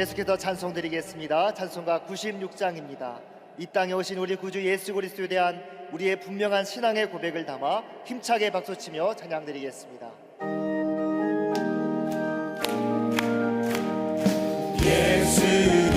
계속해서 찬송 드리겠습니다. 찬송가 96장입니다. 이 땅에 오신 우리 구주 예수 그리스도에 대한 우리의 분명한 신앙의 고백을 담아 힘차게 박수치며 찬양 드리겠습니다. 예수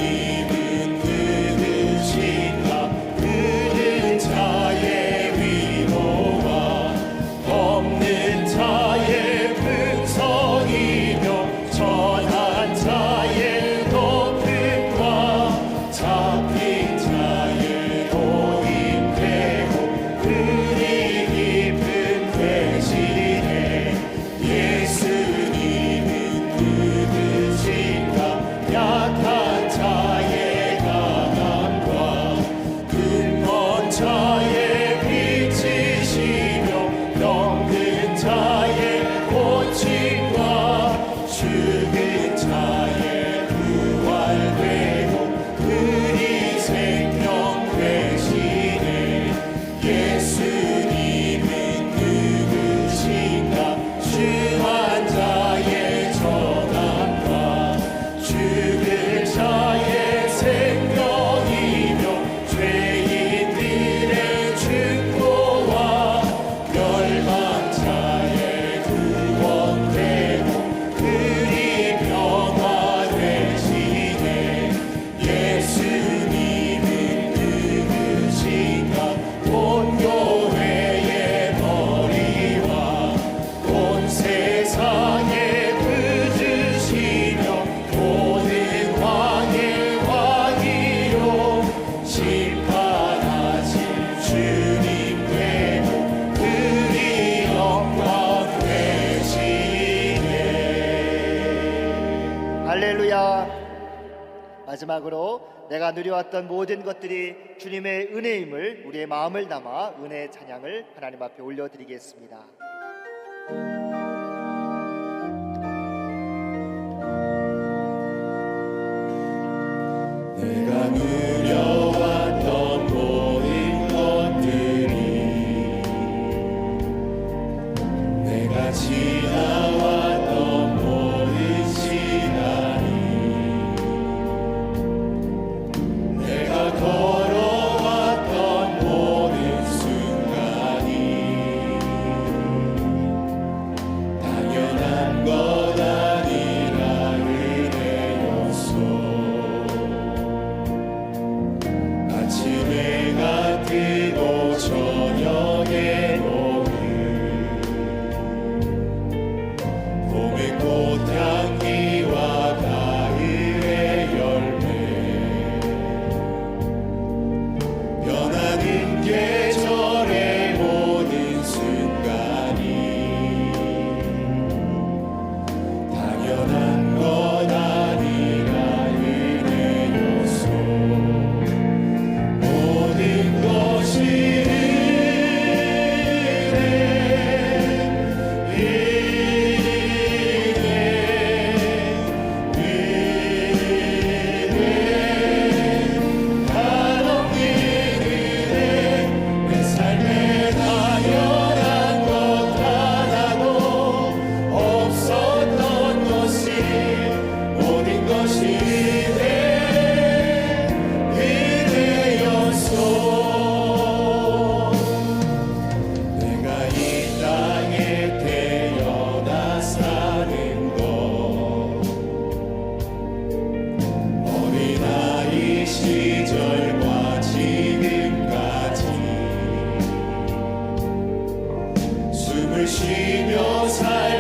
마지막으로 내가 누려왔던 모든 것들이 주님의 은혜임을 우리의 마음을 담아 은혜 찬양을 하나님 앞에 올려드리겠습니다. 물시며 살